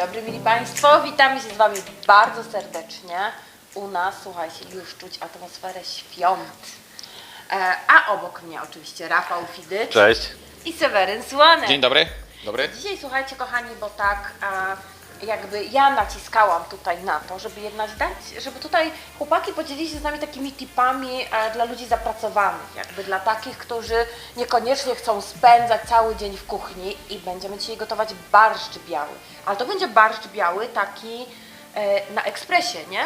dobry, mili Państwo. Witamy się z Wami bardzo serdecznie. U nas, słuchajcie, już czuć atmosferę świąt. E, a obok mnie oczywiście Rafał Fidycz Cześć. i Seweryn Słanek. Dzień dobry. Dobry. Dzisiaj słuchajcie kochani, bo tak e, jakby ja naciskałam tutaj na to, żeby jednak dać, żeby tutaj chłopaki podzielili się z nami takimi tipami e, dla ludzi zapracowanych, jakby dla takich, którzy niekoniecznie chcą spędzać cały dzień w kuchni i będziemy dzisiaj gotować barszcz biały. Ale to będzie barszcz biały taki e, na ekspresie, nie?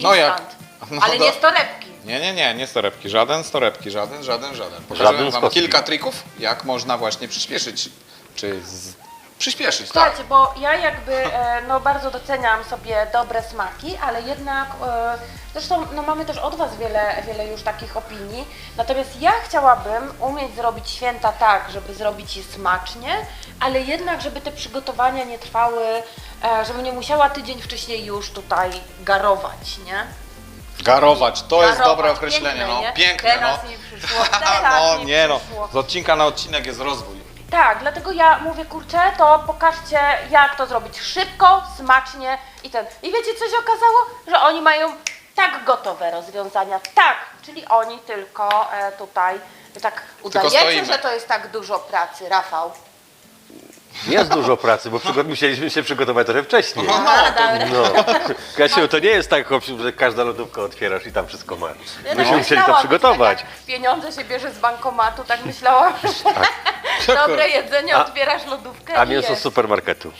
No jak? Instant. No Ale do- nie z torebki. Nie, nie, nie, nie z torebki. Żaden z torebki, żaden, żaden, żaden. Pokażę Żaden z wam kostki. kilka trików, jak można właśnie przyspieszyć. Czy z... przyspieszyć, tak. Słuchajcie, bo ja jakby e, no, bardzo doceniam sobie dobre smaki, ale jednak e, zresztą no, mamy też od Was wiele, wiele już takich opinii. Natomiast ja chciałabym umieć zrobić święta tak, żeby zrobić je smacznie, ale jednak, żeby te przygotowania nie trwały, e, żebym nie musiała tydzień wcześniej już tutaj garować, nie? Garować, to jest Garować, dobre określenie, piękne, no. nie? Piękne, Teraz no. mi przyszło, teraz no mi nie no. przyszło. Z odcinka na odcinek jest rozwój. Tak, dlatego ja mówię, kurczę, to pokażcie, jak to zrobić szybko, smacznie i ten. I wiecie, co się okazało? Że oni mają tak gotowe rozwiązania, tak, czyli oni tylko e, tutaj tak udajecie, stoimy. że to jest tak dużo pracy, Rafał. Jest dużo pracy, bo przygo- musieliśmy się przygotować trochę wcześniej. No, Aha, dobra. No. Kasiu, to nie jest tak, że każda lodówka otwierasz i tam wszystko masz. Ja tak Myśmy musieli to myślałam, przygotować. Tak jak pieniądze się bierze z bankomatu, tak myślałam, że dobre jedzenie, A- otwierasz lodówkę A i mięso z jest. supermarketu.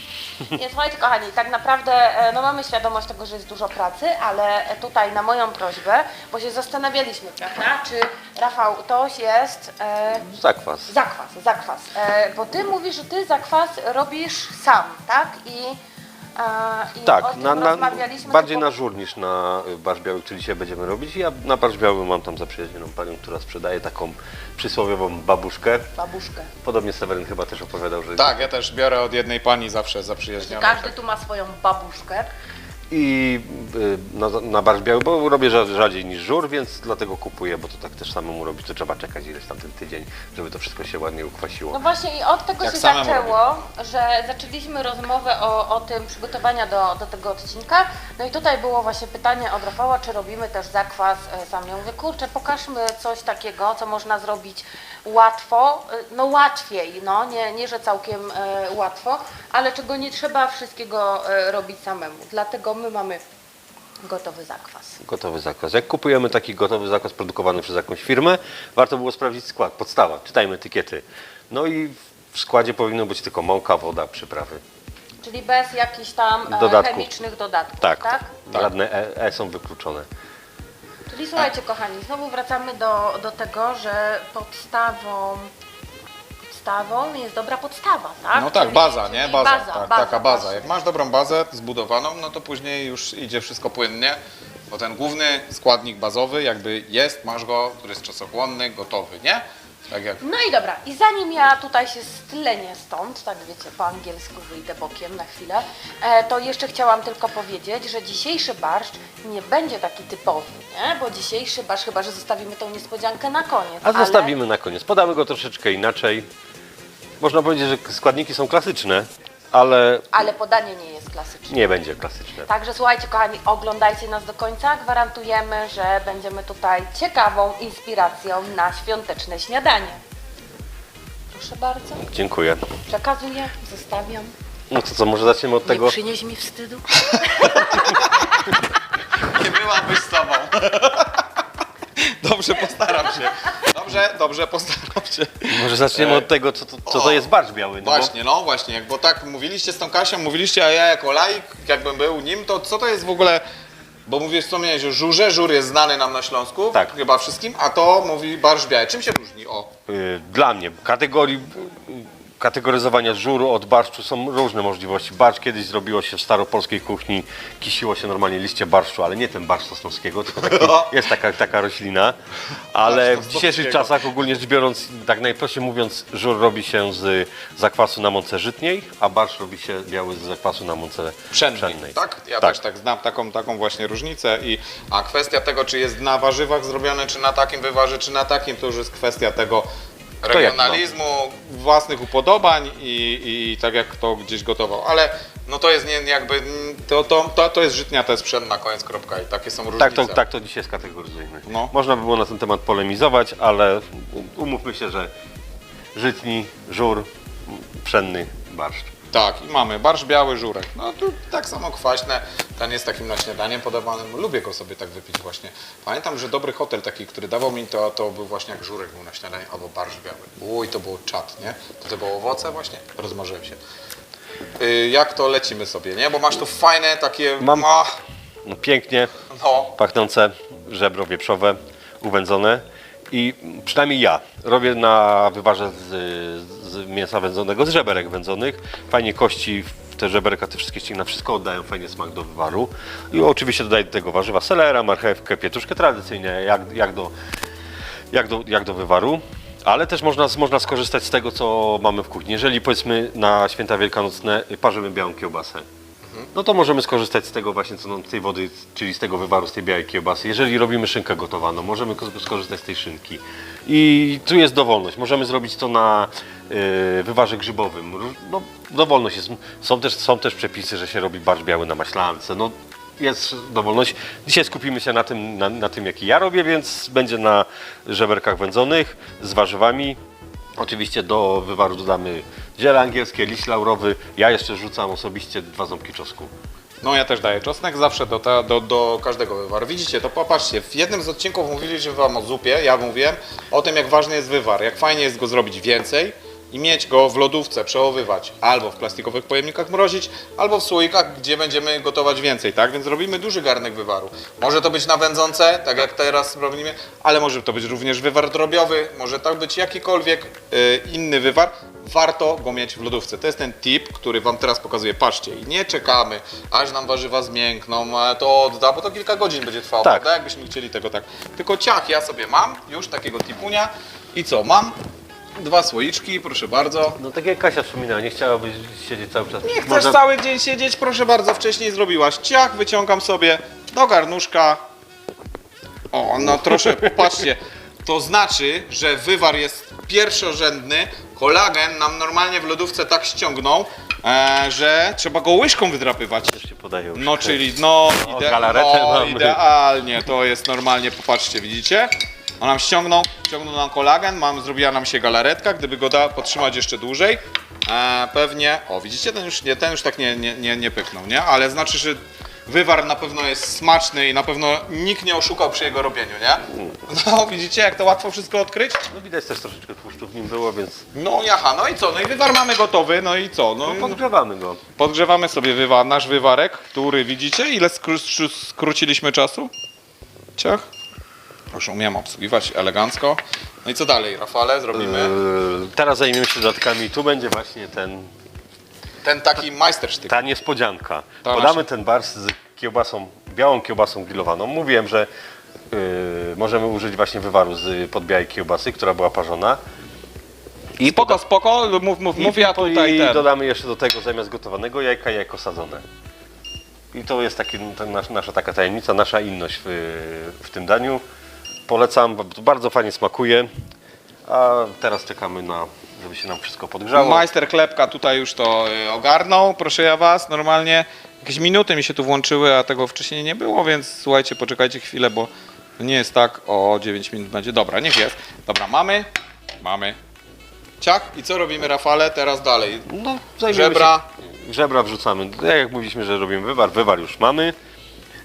Nie, słuchajcie kochani, tak naprawdę e, no mamy świadomość tego, że jest dużo pracy, ale tutaj na moją prośbę, bo się zastanawialiśmy, prawda, czy Rafał, to jest e, Zakwas. zakwas, zakwas, e, bo ty mówisz, że ty zakwas robisz sam, tak? I, e, i o Tak, tym na, na, rozmawialiśmy. bardziej tylko- na żur niż na y, barsz biały, który dzisiaj będziemy robić. Ja na barsz biały mam tam zaprzyjaźnioną panią, która sprzedaje taką przysłowiową babuszkę. Babuszkę. Podobnie Seweryn chyba też opowiadał, że... Tak, ja też biorę od jednej pani zawsze zaprzyjaźnioną. Każdy tak. tu ma swoją babuszkę. I y, na, na barsz biały, bo robię rza- rzadziej niż żur, więc dlatego kupuję, bo to tak też samemu robić, to trzeba czekać ileś tam ten tydzień, żeby to wszystko się ładnie ukwasiło. No właśnie i od tego Jak się zaczęło, że zaczęliśmy rozmowę o, o tym przygotowania do, do tego odcinka. No i tutaj było właśnie pytanie od Rafała, czy robimy też zakwas e, sam. Ja mówię, kurczę, pokażmy coś takiego, co można zrobić łatwo, e, no łatwiej, no nie, nie że całkiem e, łatwo, ale czego nie trzeba wszystkiego e, robić samemu. Dlatego my mamy gotowy zakwas. Gotowy zakwas. Jak kupujemy taki gotowy zakwas produkowany przez jakąś firmę, warto było sprawdzić skład, podstawa, czytajmy etykiety. No i w składzie powinno być tylko mąka, woda, przyprawy. Czyli bez jakichś tam e, Dodatków. chemicznych dodatków, Tak, tak? żadne e, e są wykluczone. Czyli słuchajcie kochani, znowu wracamy do, do tego, że podstawą, podstawą jest dobra podstawa, tak? No tak, Czyli- baza, czyli nie? Baza, baza, tak, baza, taka baza. właśnie. Jak masz dobrą bazę zbudowaną, no to później już idzie wszystko płynnie, bo ten główny składnik bazowy jakby jest, masz go, który jest czasochłonny, gotowy, nie? Tak jak No i dobra, i zanim ja tutaj się stlenię stąd, tak wiecie, po angielsku wyjdę bokiem na chwilę, e, to jeszcze chciałam tylko powiedzieć, że dzisiejszy barszcz nie będzie taki typowy, nie? Bo dzisiejszy barszcz, chyba że zostawimy tą niespodziankę na koniec. A ale- zostawimy na koniec. Podamy go troszeczkę inaczej. Można powiedzieć, że składniki są klasyczne, ale Ale podanie nie jest klasyczne. nie będzie klasyczne. Także słuchajcie, kochani, oglądajcie nas do końca. Gwarantujemy, że będziemy tutaj ciekawą inspiracją na świąteczne śniadanie. Proszę bardzo, Dziękuję. przekazuję, zostawiam. No to co, może zaczniemy od tego. Nie przynieś mi wstydu. nie byłabyś z tobą. Dobrze, postaram się. Dobrze, dobrze, postaram się. Może zaczniemy od tego, co to, co to jest barsz biały. No bo- Właśnie, no właśnie, jak, bo tak mówiliście z tą Kasią, mówiliście, a ja jako laik, jakbym był nim, to co to jest w ogóle, bo mówisz, wspomniałeś o żurze, żur jest znany nam na Śląsku, Tak. chyba wszystkim, a to mówi barsz biały. Czym się różni? O, Y, Dla mnie kategorii y, kategoryzowania żuru od barszczu są różne możliwości. Barszcz kiedyś zrobiło się w staropolskiej kuchni, kisiło się normalnie liście barszczu, ale nie ten barszcz sosnowskiego, to taki, jest taka, taka roślina. Ale w dzisiejszych czasach ogólnie rzecz biorąc, tak najprościej mówiąc, żur robi się z zakwasu na mące żytniej, a barszcz robi się biały z zakwasu na mące pszennej, pszennej. tak? Ja Tak. też tak znam taką, taką właśnie różnicę i a kwestia tego, czy jest na warzywach zrobione, czy na takim wywarze, czy na takim, to już jest kwestia tego. Regionalizmu, własnych upodobań i, i tak jak kto gdzieś gotował, ale no to jest nie, jakby, to, to, to, to jest żytnia, to jest pszenna, koniec, kropka i takie są różnice. Tak to, tak to dzisiaj skategoryzujemy. No. Można by było na ten temat polemizować, ale umówmy się, że żytni, żur, pszenny, barszcz. Tak, i mamy barsz biały, żurek. No tu tak samo kwaśne. Ten jest takim na śniadaniem podawanym. Lubię go sobie tak wypić właśnie. Pamiętam, że dobry hotel taki, który dawał mi to, to był właśnie jak żurek był na śniadanie, albo barsz biały. Uj, to było czad, nie? To, to było owoce właśnie? Rozmarzyłem się. Y, jak to lecimy sobie, nie? Bo masz tu fajne takie... Mam- Ach, No, pięknie no, pachnące żebro wieprzowe, uwędzone. I przynajmniej ja robię na wywarze z, z mięsa wędzonego, z żeberek wędzonych. Fajnie kości te żeberka, te wszystkie ścięgna, wszystko oddają fajnie smak do wywaru. I oczywiście dodaję do tego warzywa, selera, marchewkę, pietruszkę tradycyjnie, jak, jak, do, jak, do, jak do wywaru. Ale też można, można skorzystać z tego, co mamy w kuchni. Jeżeli powiedzmy na święta wielkanocne parzymy białą kiełbasę, no to możemy skorzystać z tego właśnie, co nam tej wody, czyli z tego wywaru, z tej białej kiełbasy. Jeżeli robimy szynkę gotowaną, możemy ko- skorzystać z tej szynki. I tu jest dowolność. Możemy zrobić to na y, wywarze grzybowym. No, dowolność jest. Są też, są też przepisy, że się robi barsz biały na maślance. No, jest dowolność. Dzisiaj skupimy się na tym, na, na tym, jaki ja robię, więc będzie na żeberkach wędzonych z warzywami. Oczywiście do wywaru dodamy ziele angielskie, liść laurowy. Ja jeszcze rzucam osobiście dwa ząbki czosnku. No ja też daję czosnek zawsze do, ta, do, do każdego wywaru. Widzicie, to popatrzcie, w jednym z odcinków mówiliśmy wam o zupie, ja mówiłem o tym jak ważny jest wywar, jak fajnie jest go zrobić więcej i mieć go w lodówce, przechowywać albo w plastikowych pojemnikach mrozić, albo w słoikach, gdzie będziemy gotować więcej, tak? Więc robimy duży garnek wywaru. Może to być na wędzące, tak jak teraz robimy, ale może to być również wywar drobiowy, może to być jakikolwiek y, inny wywar. Warto go mieć w lodówce. To jest ten tip, który Wam teraz pokazuję. Patrzcie, i nie czekamy, aż nam warzywa zmiękną, a to odda, bo to kilka godzin będzie trwało, Tak. prawda? Jakbyśmy chcieli tego tak. Tylko ciach, ja sobie mam już takiego tipunia i co, mam dwa słoiczki, proszę bardzo. No tak jak Kasia wspominała, nie chciałabyś siedzieć cały czas. Nie chcesz Można- cały dzień siedzieć, proszę bardzo, wcześniej zrobiłaś. Ciach, wyciągam sobie do garnuszka. O, no troszkę, popatrzcie. To znaczy, że wywar jest pierwszorzędny. Kolagen nam normalnie w lodówce tak ściągnął, e, że trzeba go łyżką wydrapywać. Podaję już. No czyli no, O, ide- galaretę no mamy. idealnie, to jest normalnie, popatrzcie, widzicie? On nam ściągnął, ściągnął nam kolagen, mam, zrobiła nam się galaretka, gdyby go da podtrzymać jeszcze dłużej, e, pewnie, o widzicie, ten już, nie, ten już tak nie, nie, nie, nie pyknął, nie? Ale znaczy, że wywar na pewno jest smaczny i na pewno nikt nie oszukał przy jego robieniu, nie? No widzicie, jak to łatwo wszystko odkryć? No widać też troszeczkę tłuszczu w nim było, więc No jaha, no i co, no i wywar mamy gotowy, no i co? No, no, podgrzewamy go. Podgrzewamy sobie wywa nasz wywarek, który widzicie, ile skró skró- skróciliśmy czasu? Ciach. Proszę, umiem obsługiwać elegancko. No i co dalej, Rafale, zrobimy? Yy, teraz zajmiemy się dodatkami. Tu będzie właśnie ten, Ten taki majstersztyk. ta niespodzianka. Ta Podamy nasza. ten barsz z kiełbasą, białą kiełbasą grillowaną. Mówiłem, że yy, możemy użyć właśnie wywaru z podbiałej kiełbasy, która była parzona. I Spoko, spoko, mów, mów, mów, ja tutaj i ten. dodamy jeszcze do tego zamiast gotowanego jajka, jajko sadzone. I to jest taki, nasza, nasza taka tajemnica, nasza inność w, w tym daniu. Polecam, bardzo fajnie smakuje. A teraz czekamy na, żeby się nam wszystko podgrzało. Majster chlebka tutaj już to y, ogarnął, proszę ja was, normalnie. Jakieś minuty mi się tu włączyły, a tego wcześniej nie było, więc słuchajcie, poczekajcie chwilę, bo to nie jest tak, o 9 minut będzie. Dobra, niech jest. Dobra, mamy, mamy. Ciach, i co robimy, Rafale, teraz dalej? No, zajmiemy Żebra. Się, żebra wrzucamy. Tak jak mówiliśmy, że robimy wywar, wywar już mamy.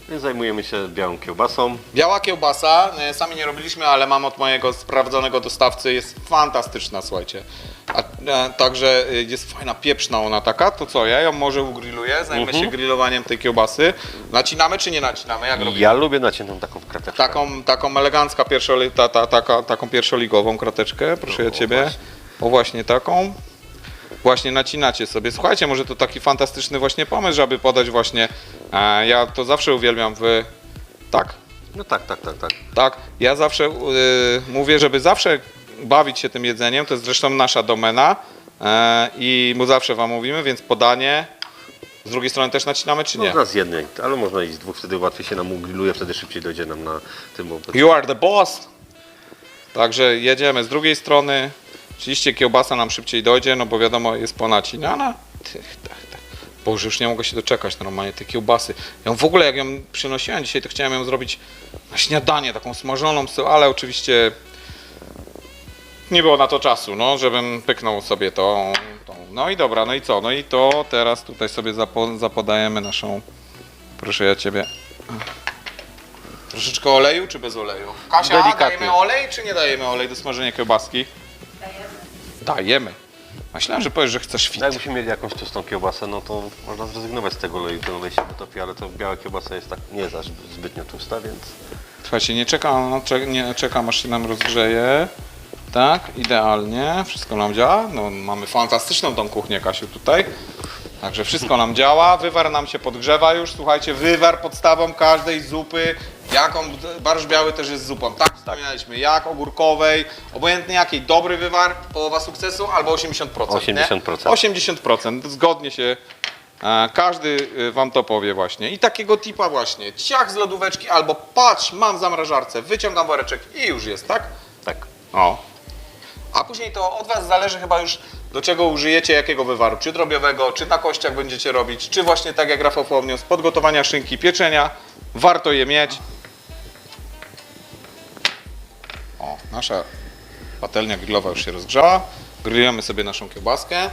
Więc zajmujemy się białą kiełbasą. Biała kiełbasa, e, sami nie robiliśmy, ale mam od mojego sprawdzonego dostawcy, jest fantastyczna, słuchajcie. A, e, także e, jest fajna, pieprzna ona taka, to co, ja ją może ugrilluję, zajmę Mhm. się grillowaniem tej kiełbasy. Nacinamy czy nie nacinamy, jak robimy? Ja lubię naciętą taką w krateczkę. Taką, taką elegancka pierwszoli, ta, ta, taka, taką pierwszoligową krateczkę, proszę ja O, Ciebie. O właśnie taką. Właśnie nacinacie sobie. Słuchajcie, może to taki fantastyczny właśnie pomysł, żeby podać właśnie, e, ja to zawsze uwielbiam w, tak, No tak, tak, tak, tak. tak, ja zawsze y, mówię, żeby zawsze bawić się tym jedzeniem, to jest zresztą nasza domena e, i mu zawsze wam mówimy, więc podanie. Z drugiej strony też nacinamy, czy nie? Można z jednej, ale można i z dwóch, wtedy łatwiej się nam ugrilluje, wtedy szybciej dojdzie nam na tym. Bo... You are the boss. Także jedziemy z drugiej strony. Oczywiście kiełbasa nam szybciej dojdzie, no bo wiadomo jest ponacinana. Tych, tak, tak. Boże, już nie mogę się doczekać normalnie tej kiełbasy. Ja ją w ogóle, jak ją przynosiłem dzisiaj, to chciałem ją zrobić na śniadanie, taką smażoną, ale oczywiście nie było na to czasu, no, żebym pyknął sobie to. tą. No i dobra, no i co? No i to teraz tutaj sobie zapo, zapodajemy naszą, proszę ja ciebie. Troszeczkę oleju czy bez oleju? Kasia, Delikatnie. dajemy olej czy nie dajemy olej do smażenia kiełbaski? Dajemy. Myślałem, że powiesz, że chcesz fit. Jakbyśmy mieli jakąś tłustą kiełbasę, no to można zrezygnować z tego oleju, ten olej się wytopi, ale to biała kiełbasa jest tak nie jest aż zbytnio tłusta, więc Słuchajcie, nie czekam, no, cze- nie czekam aż się nam rozgrzeje. Tak, idealnie, wszystko nam działa. No, mamy fantastyczną tą kuchnię, Kasiu, tutaj. Także wszystko nam działa, wywar nam się podgrzewa już. Słuchajcie, wywar podstawą każdej zupy. Jaką barsz biały też jest zupą. Tak wspominaliśmy, jak ogórkowej, obojętnie jakiej. Dobry wywar, połowa sukcesu albo 80%. 80%. Nie? 80%. Zgodnie się e, każdy e, wam to powie właśnie. I takiego tipa właśnie. Ciach z lodóweczki albo patrz, mam w zamrażarce, wyciągam woreczek i już jest, tak? tak. O. A później to od Was zależy chyba już do czego użyjecie, jakiego wywaru, czy drobiowego, czy na kościach będziecie robić, czy właśnie tak jak Rafał wspomniał, z podgotowania szynki, pieczenia. Warto je mieć. Nasza patelnia grillowa już się rozgrzała. Grillujemy sobie naszą kiełbaskę.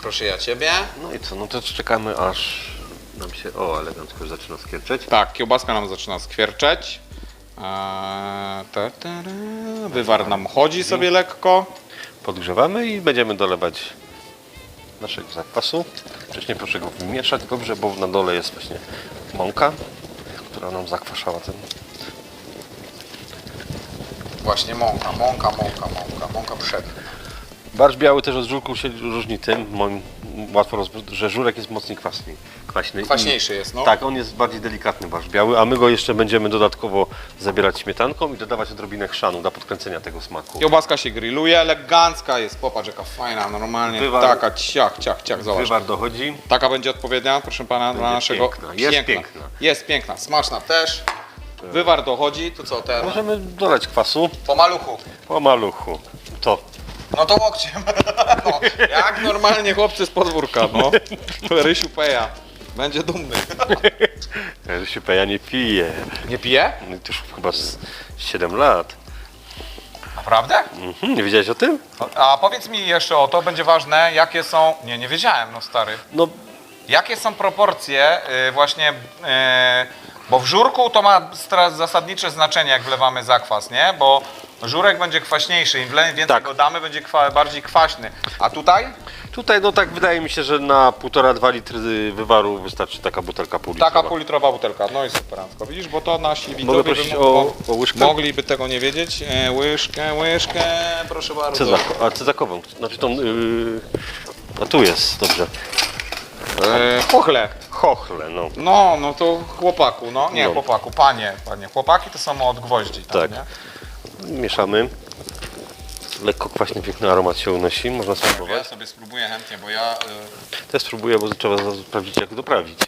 Proszę ja Ciebie. No i co, no to czekamy aż nam się, o elegancko już zaczyna skierczeć. Tak, kiełbaska nam zaczyna skwierczeć. Eee, ta, ta, ra. Wywar nam chodzi sobie lekko. Podgrzewamy i będziemy dolewać naszego zakwasu. Wcześniej proszę go wymieszać dobrze, bo na dole jest właśnie mąka, która nam zakwaszała ten. Właśnie mąka, mąka, mąka, mąka, mąka przed. Barsz biały też od żurku się różni tym, moim łatwo rozpoznać, że żurek jest mocniej kwasny. kwaśny. I- Kwaśniejszy jest, no. Tak, on jest bardziej delikatny barsz biały, a my go jeszcze będziemy dodatkowo zabierać śmietanką i dodawać odrobinę chrzanu dla podkręcenia tego smaku. Kiełbaska się grilluje, elegancka jest, popatrz jaka fajna, normalnie, Wywar- taka ciach, ciach, ciach, zobacz. Wywar dochodzi. Taka będzie odpowiednia, proszę pana, dla Będzie naszego... piękna, jest piękna. Jest piękna, smaczna też. Wywar dochodzi, to co teraz? Możemy dolać kwasu Po maluchu. po maluchu. To No to łokciem. No, jak normalnie chłopcy z podwórka, no. Rysiu Peja. Będzie dumny. Rysiu Peja nie pije. Nie pije? No to już chyba z 7 lat. Naprawdę? Mhm, nie wiedziałeś o tym? A powiedz mi jeszcze o to, będzie ważne, jakie są... Nie, nie wiedziałem, no stary. No Jakie są proporcje y, właśnie, y, bo w żurku to ma zasadnicze znaczenie, jak wlewamy zakwas, nie? Bo żurek będzie kwaśniejszy, im więcej Tak. go damy, będzie kwa- bardziej kwaśny. A tutaj? tutaj no tak wydaje mi się, że na 1,5-2 litry wywaru wystarczy taka butelka pół Taka litrowa. półlitrowa butelka, no i superancko. Widzisz, bo to nasi Mogę widzowie by o, o łyżkę? mogliby tego nie wiedzieć. E, łyżkę, łyżkę, proszę bardzo. Cezako, a cezakową, znaczy tą... Yy, a tu jest, dobrze. E, pochle. Chochle, no. No, no to chłopaku, no nie No. chłopaku, panie, panie. Chłopaki to są od gwoździ, tam, Tak. nie? Mieszamy. Lekko kwaśny, piękny aromat się unosi, można Ja spróbować. sobie spróbuję chętnie, bo ja... y, Też spróbuję, bo trzeba zaraz sprawdzić jak doprawić.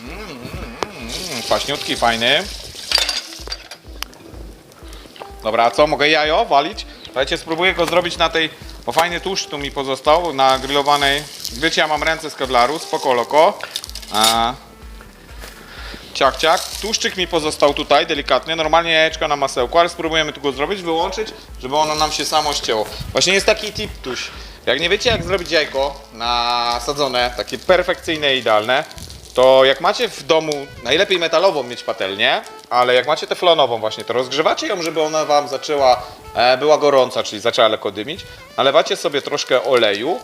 Mm, kwaśniutki, fajny. Dobra, a co, mogę jajo walić? Słuchajcie, spróbuję go zrobić na tej, fajny tłuszcz tu mi pozostał, na grillowanej, wiecie, ja mam ręce z kevlaru, spoko loko. A... Ciach, ciach. Tłuszczyk mi pozostał tutaj, delikatnie, normalnie jajeczka na masełku, ale spróbujemy tu go zrobić, wyłączyć, żeby ono nam się samo ścięło. Właśnie jest taki tip tuś. Jak nie wiecie jak zrobić jajko nasadzone, takie perfekcyjne idealne, to jak macie w domu, najlepiej metalową mieć patelnię, ale jak macie teflonową właśnie, to rozgrzewacie ją, żeby ona wam zaczęła, e, była gorąca, czyli zaczęła lekko dymić. Nalewacie sobie troszkę oleju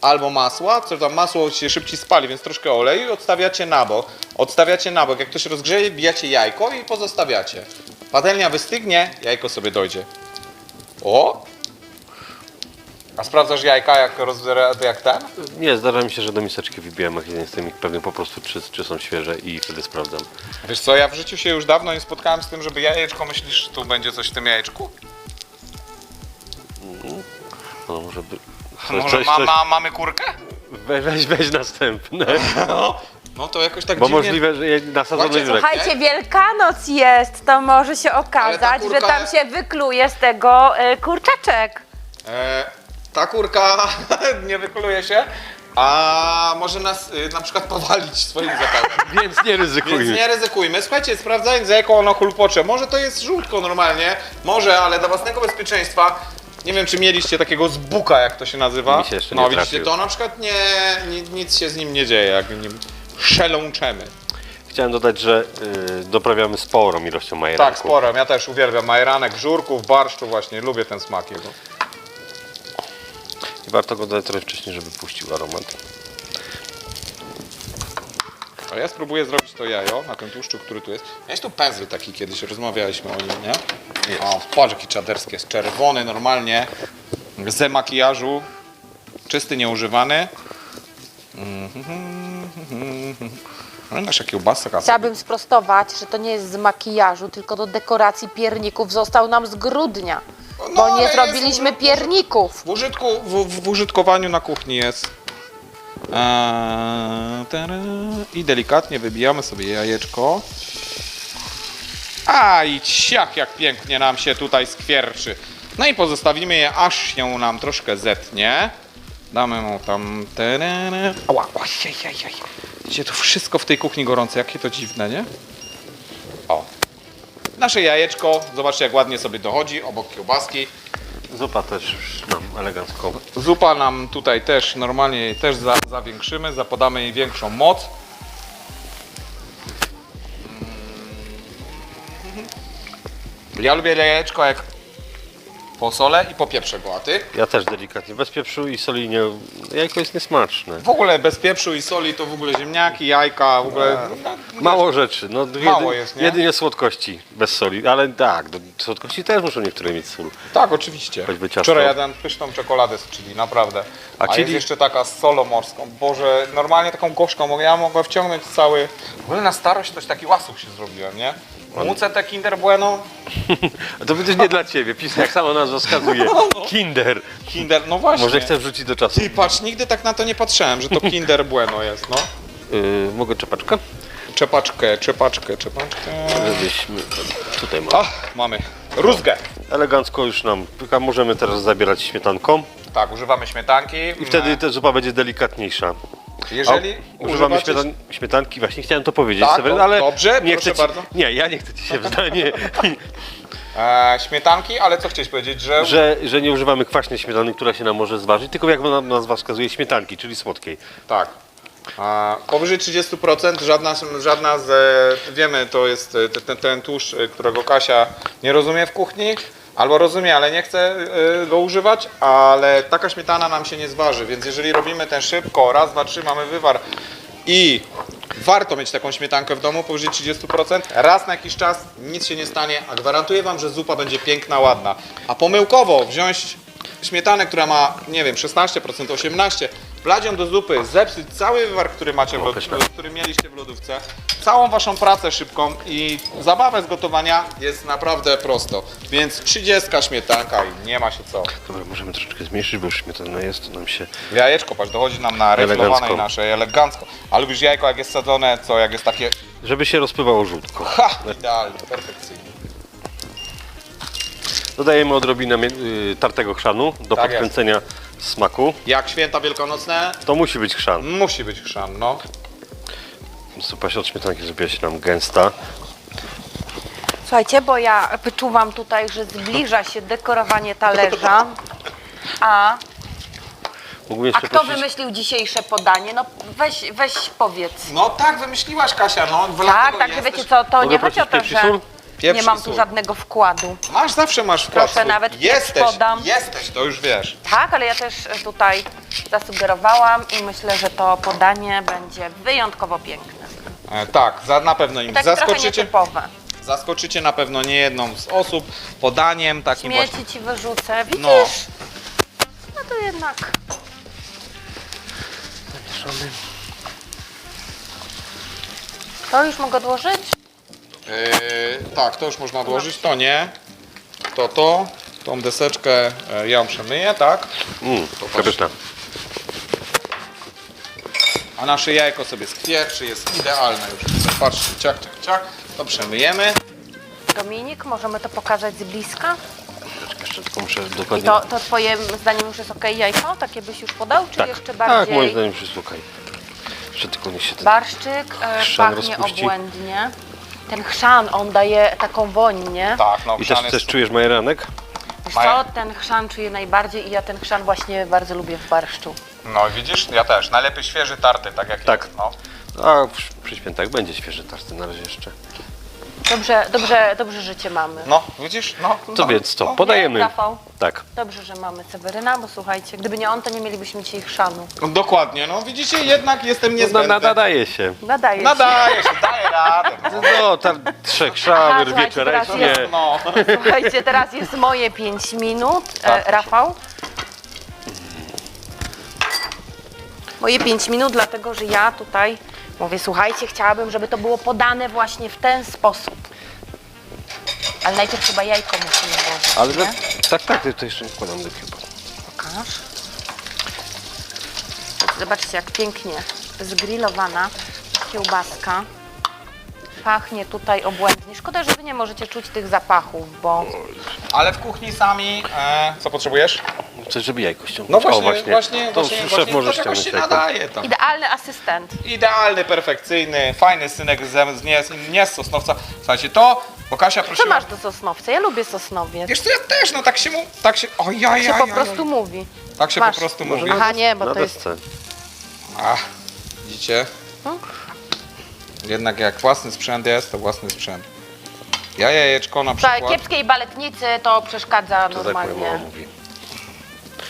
albo masła, co tam masło się szybciej spali, więc troszkę oleju i odstawiacie na bok. Odstawiacie na bok, jak to się rozgrzeje, wbijacie jajko i pozostawiacie. Patelnia wystygnie, jajko sobie dojdzie. O! A sprawdzasz jajka jak, roz, jak ten? Nie, zdarza mi się, że do miseczki wybijam, jak nie jestem pewien po prostu, czy, czy są świeże i wtedy sprawdzam. Wiesz co, ja w życiu się już dawno nie spotkałem z tym, żeby jajeczko, myślisz, tu będzie coś w tym jajeczku? No może by... Może ma, ma, mamy kurkę? Weź, weź, weź następne. No. No to jakoś tak Bo dziwnie... możliwe, że je- nasadzony Słuchajcie. Słuchajcie, Wielkanoc jest, to może się Ale ta okazać, kurka- że tam się wykluje z tego y, kurczaczek. E, ta kurka nie wykuluje się, a może nas y, na przykład powalić swoim zapałem. Więc nie ryzykujmy. Więc nie ryzykujmy. Słuchajcie, sprawdzając za jaką ono kulpocze, może to jest żółtko normalnie, może, ale dla własnego bezpieczeństwa, nie wiem czy mieliście takiego zbuka, jak to się nazywa. Mi się jeszcze no nie widzicie, trafił. to na przykład nie, ni- nic się z nim nie dzieje, jak nim szelączemy. Chciałem dodać, że y, doprawiamy sporą ilością majeranku. Tak, sporo. Ja też uwielbiam majeranek, żurków, barszczu właśnie, lubię ten smak jego. I warto go dodać trochę wcześniej, żeby puścił aromat. A ja spróbuję zrobić to jajo na tym tłuszczu, który tu jest. Jest tu pędzel taki kiedyś, rozmawialiśmy o nim, nie? Jest. O, patrz jaki czaderski jest, czerwony normalnie, ze makijażu, czysty, nieużywany. Pamiętasz jak kiełbasa taka? Chciałabym sprostować, że to nie jest z makijażu, tylko do dekoracji pierników został nam z grudnia. No, Bo nie jest zrobiliśmy użyt- pierników. W, użytku, w, w użytkowaniu na kuchni jest. Eee. I delikatnie wybijamy sobie jajeczko. A i ciach, jak pięknie nam się tutaj skwierczy. No i pozostawimy je, aż się nam troszkę zetnie. Damy mu tam... tarara. Ała, ała, jaj, jaj. Widzicie, to wszystko w tej kuchni gorące, jakie to dziwne, nie? O. Nasze jajeczko, zobaczcie jak ładnie sobie dochodzi, obok kiełbaski. Zupa też już nam elegancko. Zupa nam tutaj też normalnie jej też za, zawiększymy, zapodamy jej większą moc. Mm. Ja lubię jajeczko jak posolę i popieprzę go, a ty? Ja też delikatnie, bez pieprzu i soli nie... Jajko jest niesmaczne. W ogóle bez pieprzu i soli to w ogóle ziemniaki, jajka, w ogóle... Mało rzeczy, no Mało jest, nie? jedynie słodkości bez soli, ale tak, do słodkości też muszą niektóre mieć sól. Tak, oczywiście. Choćby ciasto. Wczoraj jadłem pyszną czekoladę z chili, naprawdę. A, A jest chili- jeszcze taka z solą morską. Boże, normalnie taką gorzką, ja mogę wciągnąć cały... W ogóle na starość też taki łasuch się zrobiłem, nie? Mucę te Kinder Bueno, to będzie nie dla ciebie, pismo jak sama nazwa wskazuje. Kinder. Kinder, no właśnie. Może chcesz wrzucić do czasu. Ty patrz, nigdy tak na to nie patrzyłem, że to Kinder Bueno jest, no. Yy, mogę czepaczkę? Czepaczkę, czepaczkę, czepaczkę. Żebyśmy... Tutaj mamy. Ach, mamy. Rózgę. Elegancko już nam pyka, możemy teraz zabierać śmietanką Tak, używamy śmietanki. i wtedy ta zupa będzie delikatniejsza. Jeżeli A, używamy używacie- śmietan śmietanki, właśnie chciałem to powiedzieć, Tak, ale dobrze, nie chcę ci, bardzo. Nie, ja nie chcę ci się nie, E, śmietanki, ale co chciałeś powiedzieć, że... że, że nie używamy kwaśnej śmietany, która się nam może zważyć, tylko jak na- nazwa wskazuje śmietanki, czyli słodkiej. Tak. A powyżej 30% żadna, żadna z, e, wiemy, to jest e, ten, ten tłuszcz, e, którego Kasia nie rozumie w kuchni, albo rozumie, ale nie chce e, go używać, ale taka śmietana nam się nie zważy, więc jeżeli robimy ten szybko, raz, dwa, trzy, mamy wywar i warto mieć taką śmietankę w domu powyżej 30%, raz na jakiś czas, nic się nie stanie, a gwarantuję Wam, że zupa będzie piękna, ładna. A pomyłkowo wziąć śmietanę, która ma, nie wiem, 16%, 18%, ją do zupy, zepsuć cały wywar, który macie, w, pyszne. lod- który mieliście w lodówce, całą waszą pracę szybką i zabawę z gotowania jest naprawdę prosto. Więc 30 śmietanka i nie ma się co. Dobra, możemy troszeczkę zmniejszyć, bo już śmietana jest, to nam się... Jajeczko, patrz, dochodzi nam na reflowanej naszej, elegancko. A lubisz jajko, jak jest sadzone, co, jak jest takie, Żeby się rozpływało żółtko. ha, idealnie, perfekcyjnie. Dodajemy odrobinę y, tartego chrzanu do Tak podkręcenia smaku. Jak święta wielkanocne, To musi być chrzan. musi być chrzan, no. Zupa się od śmietanki zrobiła się nam gęsta. Słuchajcie, bo ja wyczuwam tutaj, że zbliża się dekorowanie talerza. A, Mógłbym a jeszcze kto prosić- wymyślił dzisiejsze podanie? No weź, weź powiedz. No tak wymyśliłaś Kasia, no. Tak, tak, wiecie co, to Mogę nie chodzi o to, że nie mam tu sól. żadnego wkładu. Masz, zawsze masz wkład Proszę, nawet pieprz Jesteś, podam. jesteś, to już wiesz. Tak, ale ja też tutaj zasugerowałam i myślę, że to podanie będzie wyjątkowo piękne. E, tak, za, na pewno im Tak trochę zaskoczycie. nietypowe. Zaskoczycie na pewno nie jedną z osób podaniem takim Śmieci właśnie. ci wyrzucę, widzisz? No. No to jednak. To już mogę odłożyć? E, tak, to już można odłożyć, to nie. To to, tą deseczkę e, ja ją przemyję, tak? Mmm, przepyszna. A nasze jajko sobie skwierczy, jest idealne już. Patrzcie, ciak, ciak, ciak. To przemyjemy. Dominik, możemy to pokazać z bliska? Jeszcze tylko muszę I dokładnie... to, to twoim zdaniem już jest ok jajko? Takie byś już podał, czy tak, jeszcze bardziej? tak, moim zdaniem już jest okej. Jeszcze tylko niech się ten... Barszczyk e, Chrzan pachnie rozpuści. obłędnie. Ten chrzan, on daje taką woń, nie? Tak, no I też, chrzan jest też czujesz majeranek? Wiesz Maja. co, ten chrzan czuję najbardziej i ja ten chrzan właśnie bardzo lubię w barszczu. No widzisz, ja też. Najlepiej świeży tarty, tak jak Tak. jest. No. A przy- przy świętach będzie świeży tarty na razie jeszcze. Dobrze, dobrze, dobrze życie mamy. no, widzisz? No, To no. więc co, Nie, podajemy. Rafał? Tak. Dobrze, że mamy Seweryna, bo słuchajcie, gdyby nie on, to nie mielibyśmy dzisiaj chrzanu. No, dokładnie, no widzicie, jednak jestem No, niezbędny. na- nadaje się. Nadaje się. Nadaje się, daje radę. No. No, tam trzech Aha, szan, słuchajcie, wieczorem, teraz nie. jest- no. Słuchajcie, teraz jest moje 5 minut. Tak, E, proszę. Rafał? Moje 5 minut, dlatego że ja tutaj mówię, słuchajcie, chciałabym, żeby to było podane właśnie w ten sposób. Ale najpierw chyba jajko musimy włożyć, Ale nie? tak, tak, to jeszcze wkładam do chyba. Pokaż. Zobaczcie, jak pięknie zgrillowana kiełbaska. Pachnie tutaj obłędnie. Szkoda, że wy nie możecie czuć tych zapachów, bo Ale w kuchni sami, e, co potrzebujesz? Coś, żeby jajko ściągnąć. No właśnie, o, właśnie. właśnie, to właśnie, szef właśnie może to jakoś ściągnąć się jajko. nadaje to. idealny asystent. Idealny, perfekcyjny, fajny synek z, z, nie, z- nie z Sosnowca. Słuchajcie, to, bo Kasia Co prosiła... masz do sosnowca? Ja lubię sosnowiec. Wiesz co, ja też, no tak się mu... Tak się... O, ja, się ja, po ja, prostu mówi. Tak się Masz. po prostu Może mówi. Aha, nie, bo na to jest... desce. Ach, widzicie? Jednak jak własny sprzęt jest, to własny sprzęt. Ja jajeczko na Słuchaj, przykład... kiepskiej baletnicy to przeszkadza To tak normalnie. mówi.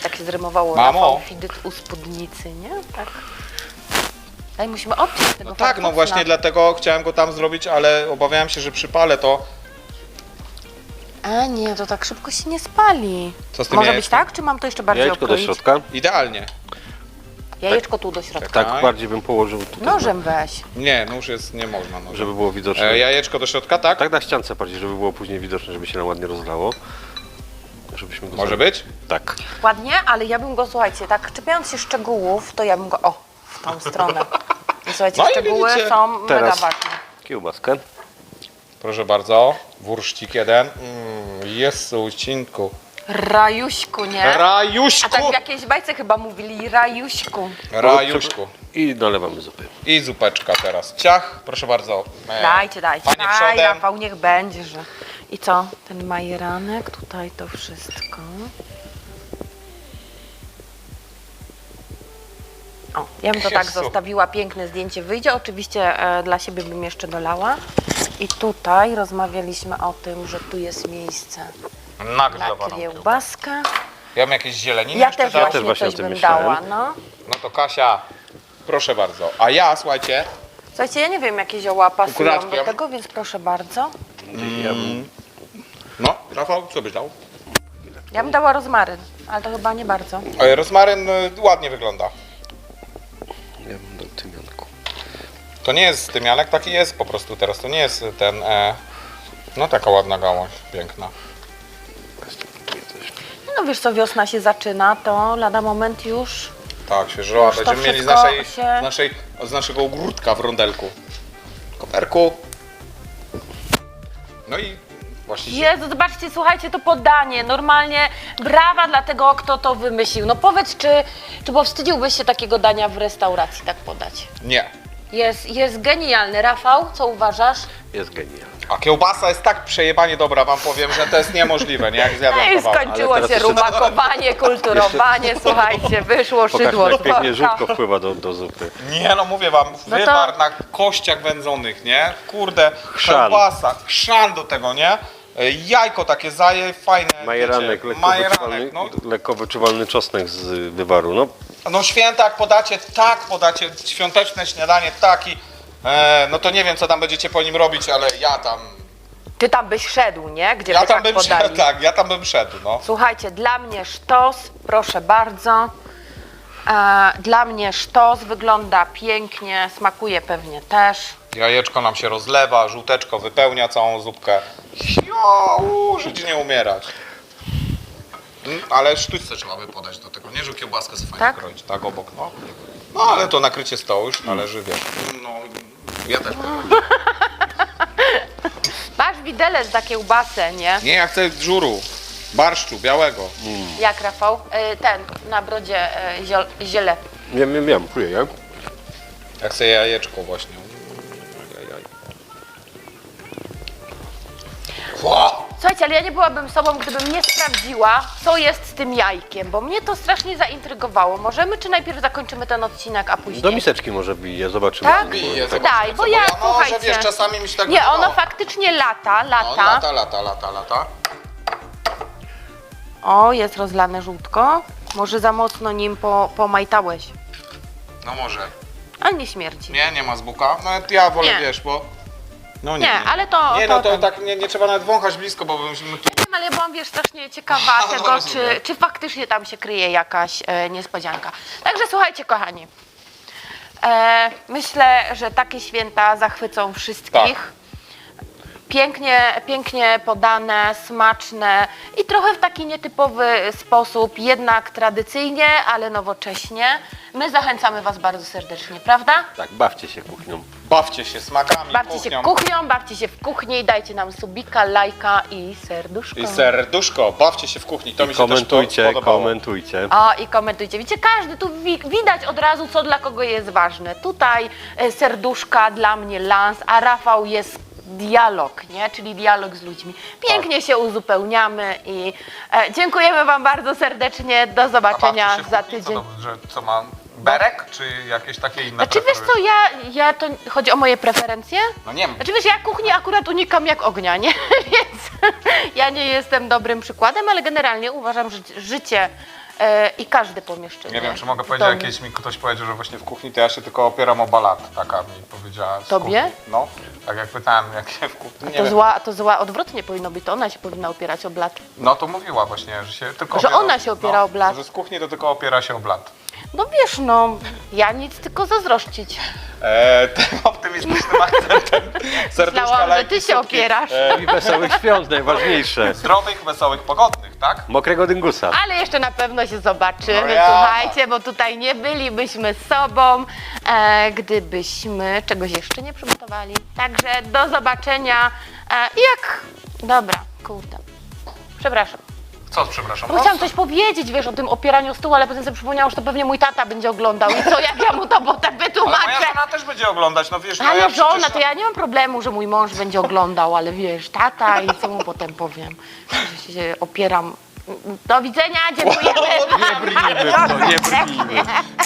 Tak się zrymowało. Mamo. Rafał Fidyt u spódnicy, nie? Tak. Ej, musimy odciąć tego No tak, no właśnie dlatego chciałem go tam zrobić, ale obawiałem się, że przypalę to. A nie, to tak szybko się nie spali. Co z tym Może być jajeczkiem? tak, czy mam to jeszcze bardziej Jajeczko do środka. Idealnie. Jajeczko tu do środka. Tak, Tak. bardziej bym położył tutaj. Nożem weź. Nie, nóż jest, nie można nożem. Żeby było widoczne. E, jajeczko do środka, tak? Tak na ściance bardziej, żeby było później widoczne, żeby się nam ładnie rozlało. Żebyśmy go Może być? Tak. Ładnie, ale ja bym go, słuchajcie, tak czepiając się szczegółów, to ja bym go, o, w tą stronę. I słuchajcie, No i szczegóły widzicie, są mega teraz- ważne. Kiełbaskę. Proszę bardzo. Wurszcik jeden. Mm, Jezu, cinku. Rajuśku, nie? A Rajuśku! tak w jakiejś bajce chyba mówili Rajuśku. Rajuszku. I nalewamy zupy. I zupeczka teraz. Ciach, proszę bardzo. E, Dajcie, dajcie. Panie Daj, przodem. Rafał, niech będzie, że... I co? Ten majeranek, tutaj to wszystko. O, ja bym to tak Jezu. zostawiła, piękne zdjęcie wyjdzie. Oczywiście e, dla siebie bym jeszcze dolała. I tutaj rozmawialiśmy o tym, że tu jest miejsce na Nagryzowaną. kiełbaskę. Ja bym jakieś zieleniny Ja jeszcze też dał. właśnie, też właśnie o coś tym bym myślałem. dała, no. No to Kasia, proszę bardzo. A ja, słuchajcie, Słuchajcie, ja nie wiem, jakie zioła pasują Akuratnie. do tego, więc proszę bardzo. Ja bym, Rafał, co byś dał? Ja bym dała rozmaryn, ale to chyba nie bardzo. E, Rozmaryn y, ładnie wygląda. ja bym dał tymianku. To nie jest tymianek, taki jest po prostu teraz. To nie jest ten, e, no taka ładna gałąź, piękna. Ja też. No wiesz co, wiosna się zaczyna, to lada moment już. Tak, świeżoła. Już to Będziemy mieli z, wszystko naszej, się- z, naszej, z naszego ogródka w rondelku. Koperku. No i właśnie się... Jezu, zobaczcie, słuchajcie, to podanie. Normalnie brawa dla tego, kto to wymyślił. No powiedz, czy, czy powstydziłbyś się takiego dania w restauracji tak podać? Nie. Jest, jest genialny. Rafał, co uważasz? Jest genialny. A kiełbasa jest tak przejebanie dobra, wam powiem, że to jest niemożliwe, nie? Jak zjadłem No kawałek. skończyło Ale się teraz jeszcze- rumakowanie, kulturowanie, słuchajcie, wyszło Pokaż, szydło z jak pięknie żółtko wpływa do, do zupy. Nie no, mówię wam, No to- wywar na kościach wędzonych, nie? Kurde, Chrzan. kiełbasa, chrzan do tego, nie? E, Jajko takie zaje, fajne, Majeranek, wiecie, lekko majeranek, wyczuwalny, no, lekko wyczuwalny czosnek z wywaru. No, no święta jak podacie, tak podacie, świąteczne śniadanie, taki, e, no to nie wiem co tam będziecie po nim robić, ale ja tam, Ty tam byś szedł, nie? Gdzie ja by tam tak bym podali. szedł, tak, ja tam bym szedł, no. Słuchajcie, dla mnie sztos, proszę bardzo. E, dla mnie sztos wygląda pięknie, smakuje pewnie też. Jajeczko nam się rozlewa, żółteczko wypełnia całą zupkę. Jo, żyć nie umierać. Mm, Ale sztućce trzeba by podać do tego, nie? Że kiełbaskę sobie fajnie Tak? kroić, tak obok, no. No ale to nakrycie stołu już należy, wiesz, no ja też tak. Masz widelec za kiełbasę, nie? Nie, ja chcę żuru. Barszczu, białego. Jak Rafał? E, Ten, na brodzie e, ziel- ziele. Wiem, wiem, wiem, czuję, ja. Jak sobie jajeczko właśnie. Słuchajcie, ale ja nie byłabym sobą, gdybym nie sprawdziła, co jest z tym jajkiem, bo mnie to strasznie zaintrygowało. Możemy, czy najpierw zakończymy ten odcinek, a później... Do miseczki może bije, zobaczymy. Tak? Bije, Daj, bo co, ja, może słuchajcie... wiesz, czasami mi się tak Nie, wydawało. ono faktycznie lata, No, lata. lata, lata, lata, lata. O, jest rozlane żółtko. Może za mocno nim po, pomajtałeś. No może. A nie śmierci. Nie, nie ma z buka. No ja wolę, Nie. wiesz, bo... No Nie, ale to- Nie, no to ten. tak nie, nie trzeba nawet wąchać blisko, bo byśmy tu... Wiem, ale ja byłam, wiesz, strasznie ciekawa No, tego, rozumiem. czy, czy faktycznie tam się kryje jakaś e, niespodzianka. Także słuchajcie, kochani. E, myślę, że takie święta zachwycą wszystkich. Pięknie, pięknie podane, smaczne i trochę w taki nietypowy sposób, jednak tradycyjnie, ale nowocześnie. My zachęcamy Was bardzo serdecznie, prawda? Tak, bawcie się kuchnią. Bawcie się smakami, Bawcie kuchnią. się kuchnią, bawcie się w kuchni, dajcie nam subika, lajka i serduszko. I serduszko, bawcie się w kuchni, to mi się Komentujcie, podobało. komentujcie. O, i komentujcie. Widzicie, każdy tu wi widać od razu, co dla kogo jest ważne. Tutaj e, serduszka, dla mnie lans, a Rafał jest dialog, nie? Czyli dialog z ludźmi. Pięknie Tak. się uzupełniamy i e, dziękujemy Wam bardzo serdecznie. Do zobaczenia się za tydzień. Co, to, że, co mam? Berek, czy jakieś takie inne Znaczy wiesz co, ja, ja to chodzi o moje preferencje? No nie wiem. Znaczy wiesz, ja kuchni akurat unikam jak ognia, nie? Więc ja nie jestem dobrym przykładem, ale generalnie uważam, że życie i każde pomieszczenie. Nie wiem, czy mogę powiedzieć, domu- jakieś mi ktoś powiedział, że właśnie w kuchni to ja się tylko opieram o balat, taka mi powiedziała z Tobie? kuchni. No, tak jak pytałem, jak się w kuchni, nie To wiem. zła, to zła odwrotnie powinno być, to ona się powinna opierać o blat. No to mówiła właśnie, że się tylko Że ona się opiera no, o blat. Że z kuchni to tylko opiera się o blat. No wiesz, no, ja nic, tylko zazdroszczyć. Eee, tym optymistycznym akcentem serduszka, Myślałam, że lajki, ty się słupki. opierasz. I wesołych świąt, najważniejsze. Zdrowych, wesołych, pogodnych, tak? Mokrego dyngusa. Ale jeszcze na pewno się zobaczymy, No ja. słuchajcie, bo tutaj nie bylibyśmy sobą, e, gdybyśmy czegoś jeszcze nie przygotowali. Także do zobaczenia. E, i jak... Dobra, kurde. Przepraszam. Co, przepraszam? Bo chciałam coś powiedzieć, wiesz, o tym opieraniu stół, ale potem sobie przypomniałam, że to pewnie mój tata będzie oglądał i co, jak ja mu to potem Ale wytłumaczę? moja żona też będzie oglądać, no wiesz, no Ale ja żona, przecież... to ja nie mam problemu, że mój mąż będzie oglądał, ale wiesz, tata i co mu potem powiem, że się opieram. Do widzenia, dziękujemy. Nie brnijmy w to, nie brnijmy.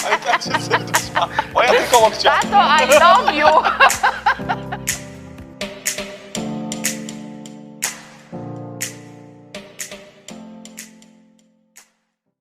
Ale serduszka, bo ja tylko chciałem. Tato, I love you.